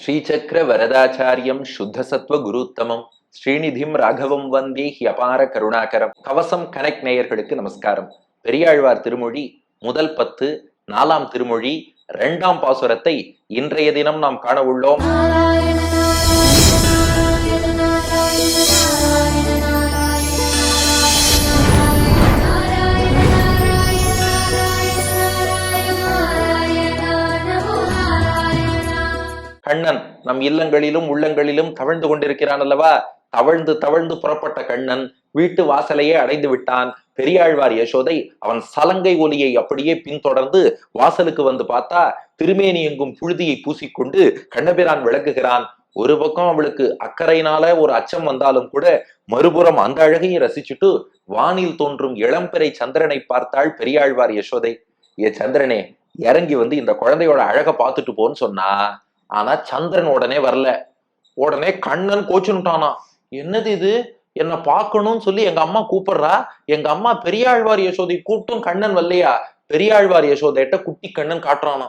ஸ்ரீசக்கர வரதாச்சாரியம் சுத்தசத்வ குருத்தமம். ஸ்ரீநிதிம் ராகவம் வந்தே ஹியபார கருணாகரம். கவசம் கனெக்ட் நேயர்களுக்கு நமஸ்காரம். பெரியாழ்வார் திருமொழி முதல் பத்து நாலாம் திருமொழி இரண்டாம் பாசுரத்தை இன்றைய தினம் நாம் காண உள்ளோம். கண்ணன். நம் இல்லங்களிலும் உள்ளங்களிலும் தவழ்ந்து கொண்டிருக்கிறான் அல்லவா? தவழ்ந்து தவழ்ந்து புறப்பட்ட கண்ணன் வீட்டு வாசலையே அடைந்து விட்டான். பெரியாழ்வார் யசோதை அவன் சலங்கை ஒலியை அப்படியே பின்தொடர்ந்து வாசலுக்கு வந்து பார்த்தா திருமேனி எங்கும் புழுதியை பூசிக்கொண்டு கண்ணபிரான் விளக்குகிறான். ஒரு பக்கம் அவளுக்கு அக்கறையினால ஒரு அச்சம் வந்தாலும் கூட மறுபுறம் அந்த அழகையை ரசிச்சுட்டு வானில் தோன்றும் இளம்பிறை சந்திரனை பார்த்தாள் பெரியாழ்வார் யசோதை. ஏ சந்திரனே இறங்கி வந்து இந்த குழந்தையோட அழகை பார்த்துட்டு போன்னு சொன்னா ஆனா சந்திரன் உடனே வரல. உடனே கண்ணன் கோச்சுனுட்டானா என்னது இது? என்ன பார்க்கணும்னு சொல்லி எங்க அம்மா கூப்பிடுறா? எங்க அம்மா பெரியாழ்வார் யசோதை கூட்டும் கண்ணன் வரலையா? பெரியாழ்வார் யசோதையிட்ட குட்டி கண்ணன் காட்டுறானா.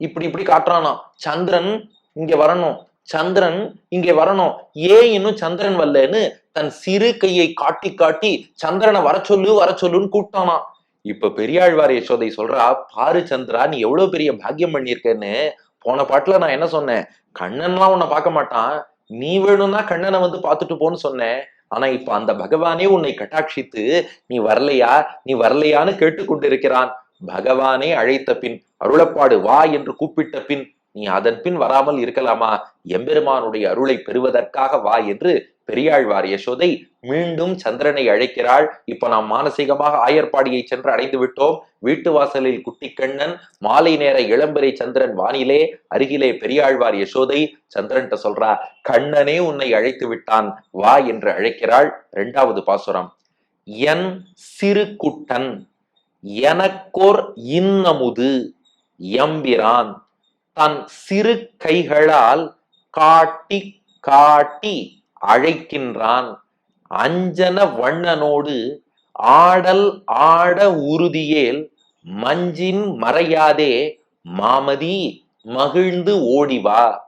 இப்படி இப்படி காட்டுறானா. சந்திரன் இங்க வரணும். சந்திரன் இங்க வரணும். ஏன் இன்னும் சந்திரன் வரலன்னு தன் சிறு கையை காட்டி காட்டி சந்திரனை வர சொல்லு வர சொல்லுன்னு கூப்பிட்டானா. இப்ப பெரியாழ்வார் யசோதை சொல்றா பாரு சந்திரா நீ எவ்வளவு பெரிய பாக்கியம் பண்ணியிருக்கேன்னு போன பாட்டுல நான் என்ன சொன்னேன்? கண்ணன்லாம் உன்னை பார்க்க மாட்டான். நீ வேணும்னா கண்ணனை வந்து பார்த்துட்டு போன்னு சொன்னேன். ஆனா இப்ப அந்த பகவானே உன்னை கட்டாட்சித்து நீ வரலையா? நீ வரலையான்னு கேட்டுக்கொண்டிருக்கிறான். பகவானே அழைத்த பின் அருளப்பாடு வா என்று கூப்பிட்ட பின் நீ அதன் பின் வராமல் இருக்கலாமா? எம்பெருமானுடைய அருளை பெறுவதற்காக வா என்று பெரியாழ்வார் யசோதை மீண்டும் சந்திரனை அழைக்கிறாள். இப்ப நாம் மானசீகமாக ஆயர்பாடியை சென்று அடைந்து விட்டோம். வீட்டு வாசலில் குட்டிக்கண்ணன் மாலை நேர இளம்பெறை சந்திரன் வானிலே அருகிலே பெரியாழ்வார் யசோதை சந்திரன்ட்ட சொல்றா கண்ணனே உன்னை அழைத்து விட்டான் வா என்று அழைக்கிறாள் இரண்டாவது பாசுரம். என் சிறு குட்டன் எனக்கோர் இன்னமுது எம்பிரான் தன் சிறு கைகளால் காட்டி காட்டி அழைக்கின்றான். அஞ்சன வண்ணனோடு ஆடல் ஆட உறுதியேல் மஞ்சின் மறையாதே மாமதி மகிழ்ந்து ஓடிவா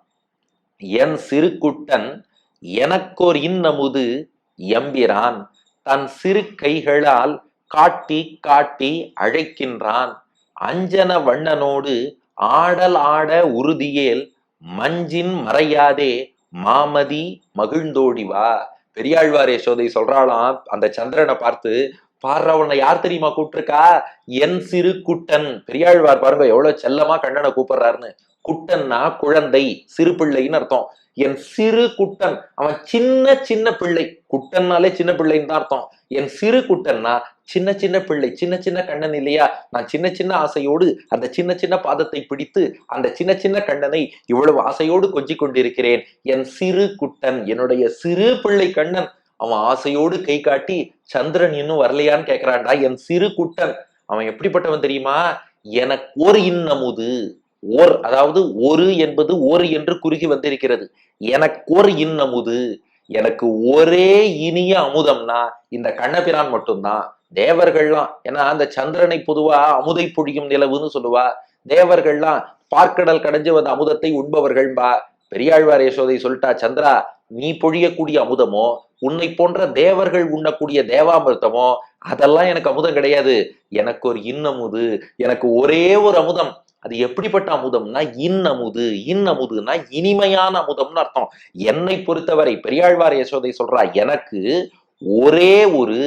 என் சிறுகுட்டன் எனக்கோர் இன்னமுது எம்பிரான். தன் சிறு கைகளால் காட்டி காட்டி அழைக்கின்றான். அஞ்சன வண்ணனோடு ஆடல் ஆட உறுதியேல் மஞ்சின் மறையாதே மாமதி மகிழ்ந்தோடி வா. பெரியாழ்வார் யசோதை சொல்றாளாம் அந்த சந்திரனை பார்த்து பாடுற உன்னை யார் தெரியுமா கூப்பிட்டுருக்கா? என் சிறு குட்டன். பெரியாழ்வார் பாருங்க எவ்வளவு செல்லமா கண்ணனை கூப்பிடுறாருன்னு. குட்டன்னா குழந்தை சிறு பிள்ளைன்னு அர்த்தம். என் சிறு குட்டன் அவன் சின்ன சின்ன பிள்ளை. குட்டன்னாலே சின்ன பிள்ளைன்னு தான் அர்த்தம். என் சிறு குட்டன்னா சின்ன சின்ன பிள்ளை சின்ன சின்ன கண்ணன் இல்லையா? நான் சின்ன சின்ன ஆசையோடு அந்த சின்ன சின்ன பாதத்தை பிடித்து அந்த சின்ன சின்ன கண்ணனை இவ்வளவு ஆசையோடு கொஞ்சிக் கொண்டிருக்கிறேன். என் சிறு குட்டன் என்னுடைய சிறு பிள்ளை கண்ணன் அவன் ஆசையோடு கை காட்டி சந்திரன் இன்னும் வரலையான்னு கேட்கிறான்டா என் சிறு குட்டன். அவன் எப்படிப்பட்டவன் தெரியுமா? எனக்கு ஒரு இன்னமுது ஓர் அதாவது ஒரு என்பது ஒரு என்று குறுகி வந்திருக்கிறது. எனக்கு ஒரு இன்னமுது எனக்கு ஒரே இனிய அமுதம்னா இந்த கண்ணபிரான் மட்டும்தான். தேவர்கள்லாம் ஏன்னா அந்த சந்திரனை பொதுவா அமுதை பொழியும் நிலவுன்னு சொல்லுவா. தேவர்கள்லாம் பார்க்கடல் கடைஞ்சு வந்த அமுதத்தை உண்பவர்கள் பா பெரியாழ்வார் யசோதை சொல்லிட்டா சந்திரா நீ பொழியக்கூடிய அமுதமோ உன்னை போன்ற தேவர்கள் உண்ணக்கூடிய தேவாமிர்தமோ அதெல்லாம் எனக்கு அமுதம் கிடையாது. எனக்கு ஒரு இன்னமுது எனக்கு ஒரே ஒரு அமுதம். அது எப்படிப்பட்ட அமுதம்னா இன்னமுது இன்னமுதுன்னா இனிமையான அமுதம்னு அர்த்தம். என்னை பொறுத்தவரை பெரியாழ்வார் யசோதை சொல்றா எனக்கு ஒரே ஒரு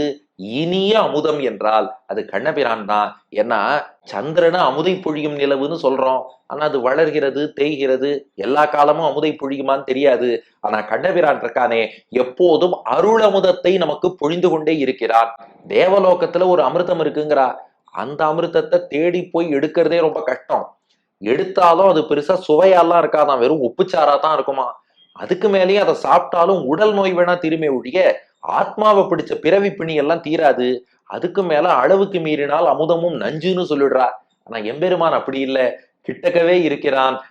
இனிய அமுதம் என்றால் அது கண்ணபிரான் தான். ஏன்னா சந்திரனை அமுதை பொழியும் நிலவுன்னு சொல்றோம். ஆனா அது வளர்கிறது தேய்கிறது எல்லா காலமும் அமுதை பொழியுமான்னு தெரியாது. ஆனா கண்ணபிரான் இருக்கானே எப்போதும் அருள் அமுதத்தை நமக்கு பொழிந்து கொண்டே இருக்கிறான். தேவலோகத்துல ஒரு அமிர்தம் இருக்குங்கிறா. அந்த அமிர்தத்தை தேடி போய் எடுக்கிறதே ரொம்ப கஷ்டம். எடுத்தாலும் அது பெருசா சுவையாலாம் இருக்காதான் வெறும் உப்புச்சாரா தான் இருக்குமா? அதுக்கு மேலேயும் அதை சாப்பிட்டாலும் உடல் நோய் வேணா திரும்பி ஒழிய ஆத்மாவை பிடிச்ச பிறவி பிணி எல்லாம் தீராது. அதுக்கு மேல அளவுக்கு மீறினால் அமுதமும் நஞ்சுன்னு சொல்லிடுறா. ஆனா எம்பெருமான் அப்படி இல்லை. கிட்டக்கவே இருக்கிறான்.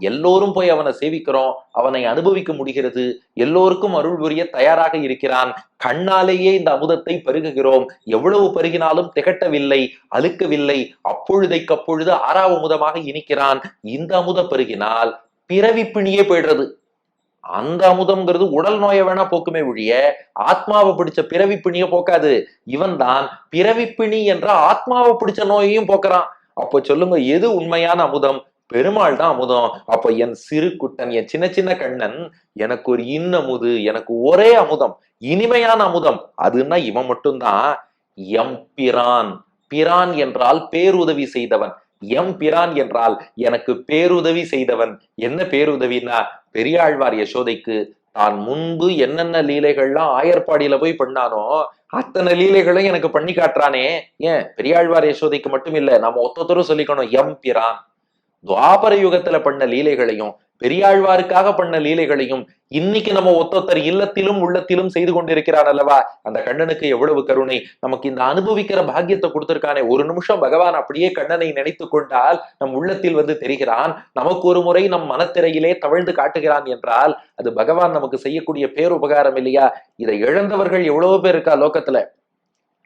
எல்லோரும் போய் அவனை சேவிக்கிறோம். அவனை அனுபவிக்க முடிகிறது. எல்லோருக்கும் அருள் புரிய தயாராக இருக்கிறான். கண்ணாலேயே இந்த அமுதத்தை பருகுகிறோம். எவ்வளவு பருகினாலும் திகட்டவில்லை அழுக்கவில்லை. அப்பொழுதைக்கப்பொழுது அப்பொழுது அமுதமாக இனிக்கிறான். இந்த அமுத பருகினால் பிறவி பிணியே போயிடுறது. அந்த அமுதம்ங்கிறது உடல் நோயை வேணா போக்குமே ஒழிய ஆத்மாவை பிடிச்ச பிறவி பிணியை போக்காது. இவன் தான் பிறவி பிணி என்ற ஆத்மாவை பிடிச்ச நோயையும் போக்குறான். அப்போ சொல்லுங்க எது உண்மையான அமுதம்? பெருமாள் தான் அமுதம். அப்ப என் சிறு குட்டன் என் சின்ன சின்ன கண்ணன் எனக்கு ஒரு இன்னமுது எனக்கு ஒரே அமுதம். இனிமையான அமுதம். அதுன்னா இவன் மட்டும்தான். எம் பிரான். பிரான் என்றால் பேருதவி செய்தவன். எம் பிரான் என்றால் எனக்கு பேருதவி செய்தவன். என்ன பேருதவினா பெரியாழ்வார் யசோதைக்கு தான் முன்பு என்னென்ன லீலைகள்லாம் ஆயர்பாடியில போய் பண்ணானோ அத்தனை லீலைகளும் எனக்கு பண்ணி காட்டுறானே. ஏன்? பெரியாழ்வார் யசோதைக்கு மட்டும் இல்ல நம்ம ஒத்தொத்தரும் சொல்லிக்கணும் எம் பிரான். துவாபர யுகத்துல பண்ண லீலைகளையும் பெரியாழ்வாருக்காக பண்ண லீலைகளையும் இன்னைக்கு நம்ம ஒத்தொத்தர் இல்லத்திலும் உள்ளத்திலும் செய்து கொண்டிருக்கிறான் அல்லவா? அந்த கண்ணனுக்கு எவ்வளவு கருணை. நமக்கு இந்த அனுபவிக்கிற பாக்கியத்தை கொடுத்திருக்கானே. ஒரு நிமிஷம் பகவான் அப்படியே கண்ணனை நினைத்து கொண்டால் நம் உள்ளத்தில் வந்து தெரிகிறான். நமக்கு ஒரு முறை நம் மனத்திரையிலே தவழ்ந்து காட்டுகிறான் என்றால் அது பகவான் நமக்கு செய்யக்கூடிய பேருபகாரம் இல்லையா? இதை இழந்தவர்கள் எவ்வளவோ பேர் இருக்கா லோக்கத்துல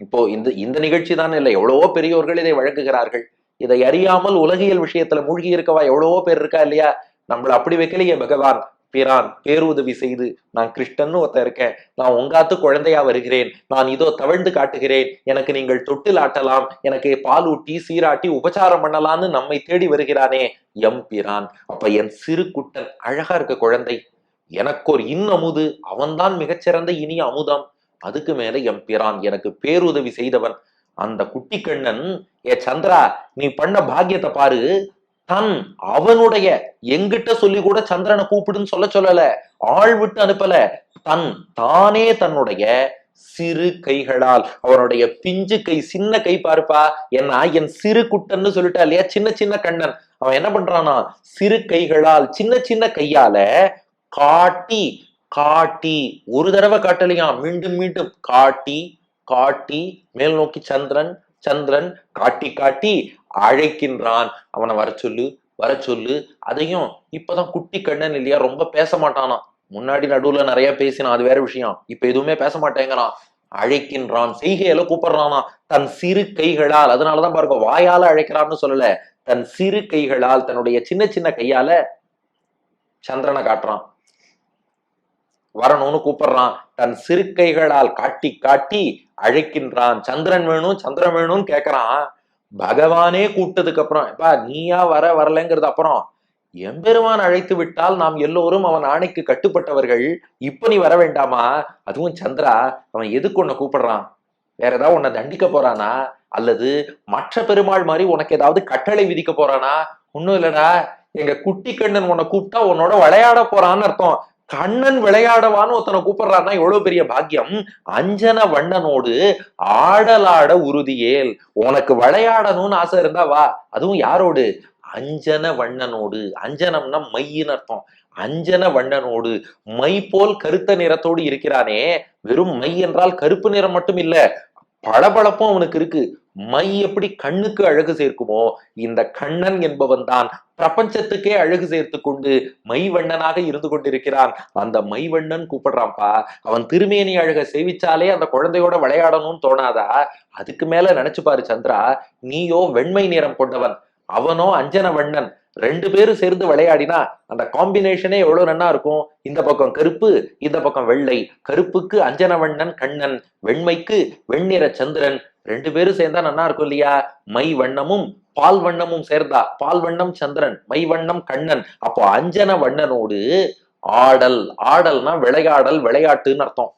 இப்போ இந்த இந்த நிகழ்ச்சி தான் இல்லை. எவ்வளவோ பெரியோர்கள் இதை வழங்குகிறார்கள். இதை அறியாமல் உலகியல் விஷயத்துல மூழ்கி இருக்கவா எவ்வளவோ பேர் இருக்கா இல்லையா? நம்மள அப்படி வைக்கலையே பகவான். பிரான் பேருதவி செய்து நான் கிருஷ்ணன்னு ஒருத்தன் இருக்கேன். நான் உங்காத்து குழந்தையா வருகிறேன். நான் இதோ தவழ்ந்து காட்டுகிறேன். எனக்கு நீங்கள் தொட்டில் ஆட்டலாம். எனக்கு பால் ஊட்டி சீராட்டி உபச்சாரம் பண்ணலாம்னு நம்மை தேடி வருகிறானே. எம் பிரான். அப்ப என் சிறு குட்டன் அழகா இருக்க குழந்தை. எனக்கு ஒரு இன் அமுது. அவன்தான் மிகச்சிறந்த இனிய அமுதம். அதுக்கு மேல எம் பிரான் எனக்கு பேருதவி செய்தவன். அந்த குட்டி கண்ணன் ஏ சந்திரா நீ பண்ண பாக்கியத்தை பாரு. தன் அவனுடைய எங்கிட்ட சொல்லி கூட சந்திரனை கூப்பிடுன்னு சொல்ல சொல்லல ஆள் விட்டு அனுப்பல. தன் தானே தன்னுடைய சிறு கைகளால் அவனுடைய பிஞ்சு கை சின்ன கை பார்ப்பா. என்ன என் சிறு குட்டன்னு சொல்லிட்டா இல்லையா? சின்ன சின்ன கண்ணன். அவன் என்ன பண்றானா சிறு கைகளால் சின்ன சின்ன கையால காட்டி காட்டி ஒரு தடவை காட்டலையா? மீண்டும் மீண்டும் காட்டி காட்டி மேல் நோக்கி சந்திரன் சந்திரன் காட்டி காட்டி அழைக்கின்றான். அவனை வர சொல்லு வர சொல்லு. அதையும் இப்பதான் குட்டி கண்ணன் இல்லையா ரொம்ப பேச மாட்டானாம் முன்னாடி நடுவுல நிறைய பேசினான் அது வேற விஷயம். இப்ப எதுவுமே பேச மாட்டேங்கிறான். அழைக்கின்றான். செய்கையில கூப்பிடுறானா. தன் சிறு கைகளால் அதனாலதான் பாருங்க வாயால அழைக்கிறான்னு சொல்லல. தன் சிறு கைகளால் தன்னுடைய சின்ன சின்ன கையால சந்திரனை காட்டுறான். வரணும்னு கூப்பிடுறான். தன் சிறு கைகளால் காட்டி காட்டி அழைக்கின்றான். சந்திரன் வேணும் சந்திரன் வேணும்னு கேக்குறான். பகவானே கூப்பிட்டதுக்கு அப்புறம் எப்பா நீயா வர வரலங்கிறது அப்புறம் எம்பெருமான் அழைத்து விட்டால் நாம் எல்லோரும் அவன் ஆணைக்கு கட்டுப்பட்டவர்கள். இப்ப நீ வர வேண்டாமா? அதுவும் சந்திரா அவன் எதுக்கு உன்னை கூப்பிடுறான்? வேற ஏதாவது உன்னை தண்டிக்க போறானா? அல்லது மற்ற பெருமாள் மாதிரி உனக்கு ஏதாவது கட்டளை விதிக்க போறானா? ஒண்ணும் இல்லடா எங்க குட்டி கண்ணன் உன்னை கூப்பிட்டா உன்னோட விளையாட போறான்னு அர்த்தம். கண்ணன் விளையாடவான்னு ஒருத்தனை கூப்பிடுறான்னா எவ்வளவு பெரிய பாக்கியம்? அஞ்சன வண்ணனோடு ஆடலாட உறுதியேல் உனக்கு விளையாடணும்னு ஆசை இருந்தா வா. அதுவும் யாரோடு? அஞ்சன வண்ணனோடு. அஞ்சனம்னா மையின்னு அர்த்தம். அஞ்சன வண்ணனோடு. மை போல் கருத்த நிறத்தோடு இருக்கிறானே. வெறும் மை என்றால் கருப்பு நிறம் மட்டும் இல்ல. பளபளப்பும் அவனுக்கு இருக்கு. மை எப்படி கண்ணுக்கு அழகு சேர்க்குமோ இந்த கண்ணன் என்பவன் தான் பிரபஞ்சத்துக்கே அழகு சேர்த்து கொண்டு மைவண்ணனாக இருந்து கொண்டிருக்கிறான். அந்த மைவண்ணன் கூப்பிடுறான்ப்பா அவன் திருமேனி அழக சேவிச்சாலே அந்த குழந்தையோட விளையாடணும்னு தோணாதா? அதுக்கு மேல நினைச்சு பாரு சந்திரா நீயோ வெண்மை நிறம் கொண்டவன் அவனோ அஞ்சன வண்ணன். ரெண்டு பேரும் சேர்ந்து விளையாடினா அந்த காம்பினேஷனே எவ்வளவு நன்னா இருக்கும்? இந்த பக்கம் கருப்பு இந்த பக்கம் வெள்ளை. கருப்புக்கு அஞ்சன வண்ணன் கண்ணன் வெண்மைக்கு வெண்ணிற சந்திரன். ரெண்டு பேரும் சேர்ந்தா நன்னா இருக்கும் இல்லையா? மை வண்ணமும் பால் வண்ணமும் சேர்ந்தா. பால் வண்ணம் சந்திரன் மை வண்ணம் கண்ணன். அப்போ அஞ்சன வண்ணனோடு ஆடல். ஆடல்னா விளையாடல் விளையாட்டுன்னு அர்த்தம்.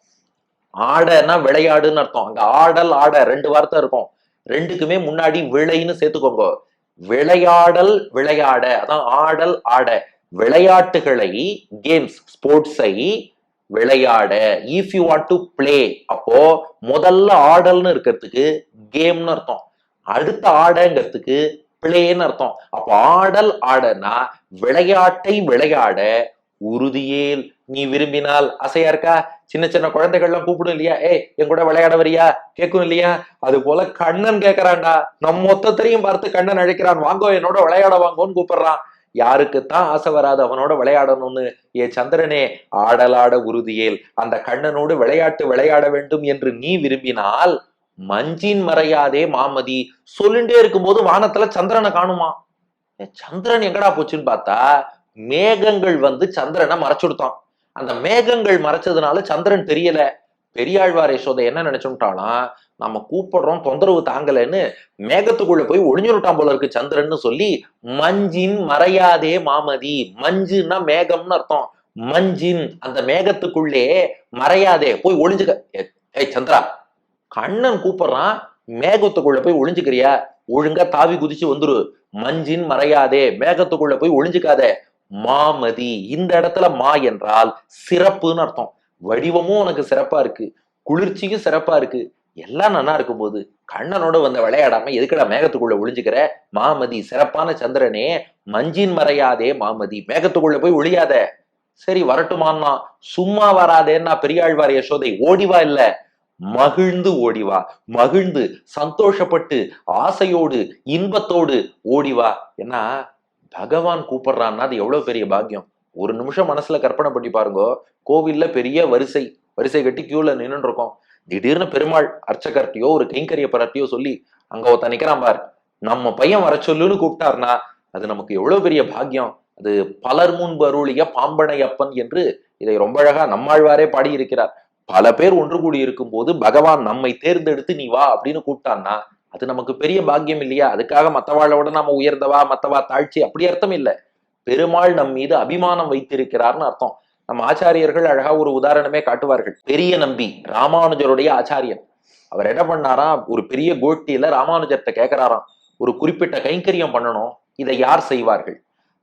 ஆடனா விளையாடுன்னு அர்த்தம். அங்க ஆடல் ஆட ரெண்டு வார்த்தை இருக்கும். ரெண்டுக்குமே முன்னாடி விளைன்னு சேர்த்துக்கோங்க. விளையாடல் விளையாட. அதான் ஆடல் ஆட. விளையாட்டுகளை கேம்ஸ் ஸ்போர்ட்ஸை விளையாட if you want to play அப்போ முதல்ல ஆடல்னு இருக்கிறதுக்கு கேம்னு அர்த்தம். அடுத்த ஆடங்கிறதுக்கு பிளேன்னு அர்த்தம். அப்போ ஆடல் ஆடனா விளையாட்டை விளையாட உறுதியேல் நீ விரும்பினால். அசையா இருக்கா? சின்ன சின்ன குழந்தைகள்லாம் கூப்பிடும் இல்லையா? ஏய் என் கூட விளையாட வரியா? கேட்கும் இல்லையா? அது போல கண்ணன் கேட்கறான்டா நம்ம மொத்தத்தையும் பார்த்து கண்ணன் அழைக்கிறான். வாங்கோ என்னோட விளையாட வாங்கோன்னு கூப்பிடுறான். யாருக்குத்தான் ஆசை வராது அவனோட விளையாடணும்னு. ஏ சந்திரனே ஆடலாட உறுதியேல் அந்த கண்ணனோடு விளையாட்டு விளையாட வேண்டும் என்று நீ விரும்பினால் மஞ்சின் மறையாதே மாமதி. சொல்லிண்டே இருக்கும்போது வானத்துல சந்திரனை காணுமா? சந்திரன் எங்கடா போச்சுன்னு பார்த்தா மேகங்கள் வந்து சந்திரனை மறைச்சுடுத்தான். அந்த மேகங்கள் மறைச்சதுனால சந்திரன் தெரியல. பெரியாழ்வார் யசோதை என்ன நினைச்சுட்டாலாம் நம்ம கூப்பிடுறோம் தொந்தரவு தாங்கலைன்னு மேகத்துக்குள்ள போய் ஒளிஞ்சுருட்டான் போல இருக்கு சந்திரன்னு சொல்லி மஞ்சின் மறையாதே மாமதி. மஞ்சுன்னா மேகம்னு அர்த்தம். மஞ்சின் அந்த மேகத்துக்குள்ளே மறையாதே. போய் ஒளிஞ்சுக்க. ஏய் சந்திரா கண்ணன் கூப்பிடுறான் மேகத்துக்குள்ள போய் ஒளிஞ்சுக்கிறியா? ஒழுங்கா தாவி குதிச்சு வந்துரு. மஞ்சின் மறையாதே. மேகத்துக்குள்ள போய் ஒளிஞ்சுக்காத. மாமதி இந்த இடத்துல மா என்றால் சிறப்புன்னு அர்த்தம். வடிவமும் உனக்கு சிறப்பா இருக்கு. குளிர்ச்சியும் சிறப்பா இருக்கு. எல்லாம் நல்லா இருக்கும் போது கண்ணனோட வந்த விளையாடாம எதுக்குடா மேகத்துக்குள்ள ஒளிஞ்சுக்கிற? மாமதி சிறப்பான சந்திரனே மஞ்சின் மறையாதே மாமதி மேகத்துக்குள்ள போய் ஒளியாத. சரி வரட்டுமான்னா சும்மா வராதேன்னா பெரியாழ்வார் யசோதை ஓடிவா இல்ல? மகிழ்ந்து ஓடிவா மகிழ்ந்து சந்தோஷப்பட்டு ஆசையோடு இன்பத்தோடு ஓடிவா. ஏன்னா பகவான் கூப்பிடுறான்னா அது எவ்வளவு பெரிய பாக்கியம். ஒரு நிமிஷம் மனசுல கற்பனை பண்ணி பாருங்க கோவில்ல பெரிய வரிசை. வரிசை கட்டி கியூல நின்று இருக்கோம். திடீர்னு பெருமாள் அர்ச்சகர்ட்டியோ ஒரு கைங்கரிய பரட்டியோ சொல்லி அங்க ஒருத்த நிக்கிறான் பார். நம்ம பையன் வர சொல்லுன்னு கூப்பிட்டாருன்னா அது நமக்கு எவ்வளவு பெரிய பாக்கியம். அது பலர் முன்பு அருளிய பாம்பனையப்பன் என்று இதை ரொம்ப அழகா நம்மாழ்வாரே பாடியிருக்கிறார். பல பேர் ஒன்று கூடி இருக்கும் போது பகவான் நம்மை தேர்ந்தெடுத்து நீ வா அப்படின்னு கூப்பிட்டான்னா அது நமக்கு பெரிய பாக்கியம் இல்லையா? அதுக்காக மத்தவாளோட நாம உயர்ந்தவா மத்தவா தாழ்ச்சி அப்படி அர்த்தம் இல்லை. பெருமாள் நம் மீது அபிமானம் வைத்திருக்கிறார்னு அர்த்தம். நம்ம ஆச்சாரியர்கள் அழகா ஒரு உதாரணமே காட்டுவார்கள். பெரிய நம்பி ராமானுஜருடைய ஆச்சாரியன். அவர் என்ன பண்ணாராம் ஒரு பெரிய கோட்டியில ராமானுஜர்கிட்ட கேட்கிறாராம் ஒரு குறிப்பிட்ட கைங்கரியம் பண்ணணும். இதை யார் செய்வார்கள்?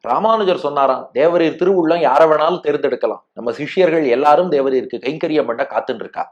ராமானுஜர் சொன்னாராம் தேவரீர் திருவுள்ளம் யாரை வேணாலும் தேர்ந்தெடுக்கலாம். நம்ம சிஷ்யர்கள் எல்லாரும் தேவரீருக்கு கைங்கரியம் பண்ண காத்துன்னு இருக்கா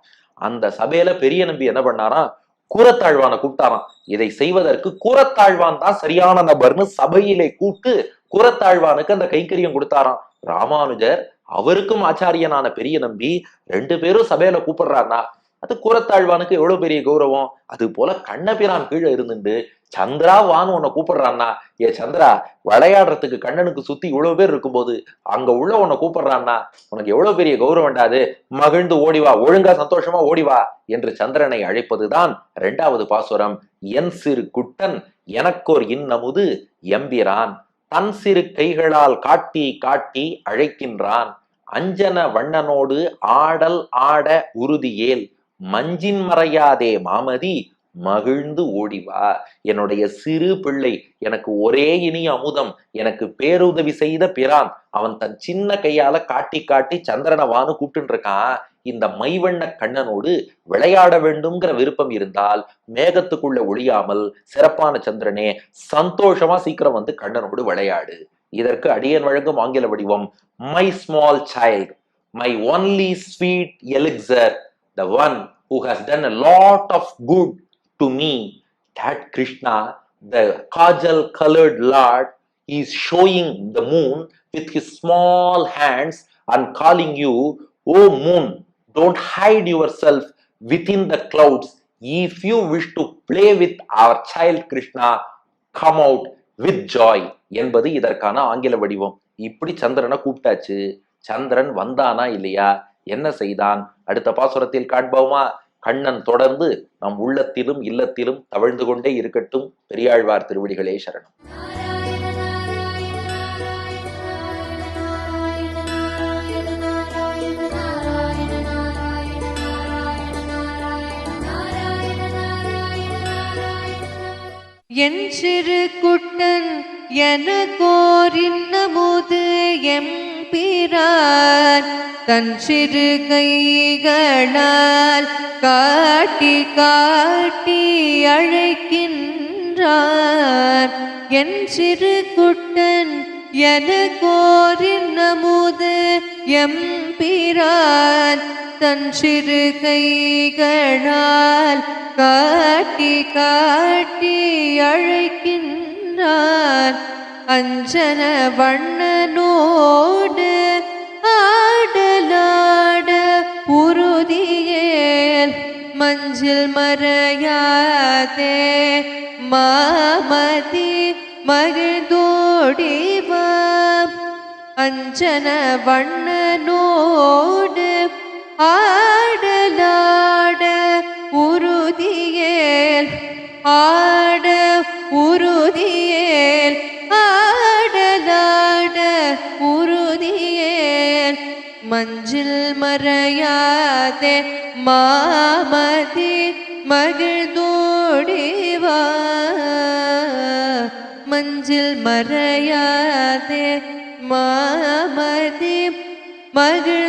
அந்த சபையில பெரிய நம்பி என்ன பண்ணாராம் கூரத்தாழ்வான கூப்பிட்டாராம். இதை செய்வதற்கு கூரத்தாழ்வான் தான் சரியான நபர்னு சபையிலே கூப்பிட்டு கூரத்தாழ்வானுக்கு அந்த கைங்கரியம் கொடுத்தாராம். ராமானுஜர் அவருக்கும் ஆச்சாரியனான பெரிய நம்பி ரெண்டு பேரும் சபையில கூப்பிடுறாருனா அது கூறத்தாழ்வானுக்கு எவ்வளவு பெரிய கௌரவம்? அது போல கண்ணபிரான் கீழே இருந்துட்டு சந்திரா வான்னு உன்னை கூப்பிடுறான்னா ஏ சந்திரா விளையாடுறதுக்கு கண்ணனுக்கு சுத்தி இவ்வளவு பேர் இருக்கும்போது அங்க உள்ள உன்னை கூப்பிடுறான்னா உனக்கு எவ்வளவு பெரிய கௌரவம்டாது மகிழ்ந்து ஓடிவா ஒழுங்கா சந்தோஷமா ஓடிவா என்று சந்திரனை அழைப்பதுதான் இரண்டாவது பாசுரம். என் சிறு குட்டன் எனக்கோர் இன்னமுது எம்பிரான். தன் சிறு கைகளால் காட்டி காட்டி அழைக்கின்றான். அஞ்சன வண்ணனோடு ஆடல் ஆட உறுதியேல் மஞ்சின் மறையாதே மாமதி மகிழ்ந்து ஓடிவா என்னுடைய சிறு பிள்ளை எனக்கு ஒரே இனிய அமுதம். எனக்கு பேருதவி செய்த பிரான் அவன் தன் சின்ன கையால காட்டி காட்டி சந்திரனை வான்னு கூப்பிட்டு இருக்கான். இந்த மைவண்ண கண்ணனோடு விளையாட வேண்டும்ங்கிற விருப்பம் இருந்தால் மேகத்துக்குள்ள ஒழியாமல் சிறப்பான சந்திரனே சந்தோஷமா சீக்கிரம் வந்து கண்ணனோடு விளையாடு. இதற்கு அடியன் வழங்கும் ஆங்கில வடிவம் my small child my only sweet elixir the one who has done a lot of good to me that Krishna the kajal coloured lord is showing the moon with his small hands and calling you oh moon don't hide yourself within the clouds. If you wish to play with our child krishna come out with joy என்பது இதற்கான ஆங்கில வடிவம். இப்படி சந்திரனை கூப்பிட்டாச்சு. சந்திரன் வந்தானா இல்லையா? என்ன செய்தான்? அடுத்த பாசுரத்தில் காண்போமா? கண்ணன் தொடர்ந்து நம் உள்ளத்திலும் இல்லத்திலும் தவழ்ந்து கொண்டே இருக்கட்டும். பெரியாழ்வார் திருவடிகளே சரணம். என் சிறு குட்டன் எனக்கோரின்னமுது எம்பிரான் தன் சிறு கைகளால் காட்டி காட்டி அழைக்கின்றான். என் சிறு குட்டன் எனக்கோரின்னமுது எம்பிரான் தன் சிறு கைகளால் காட்டி காட்டி அழைக்கின்றான். அஞ்சன வண்ணனோடு ஆடலாட உறுதியேல் உரு மறையாதே. மாமதி மகிழ்ந்தோடிவா அஞ்சன வண்ணனோடு ஆடலாட உறுதியேல் ஆட உறுதியேல் ஆடலாட உறுதியேல். மஞ்சில் மறையாதே மாமதி மகிழ்ந்தோடிவா மஞ்சில் மறையாதே மாமதி மகிழ்ந்தோடிவா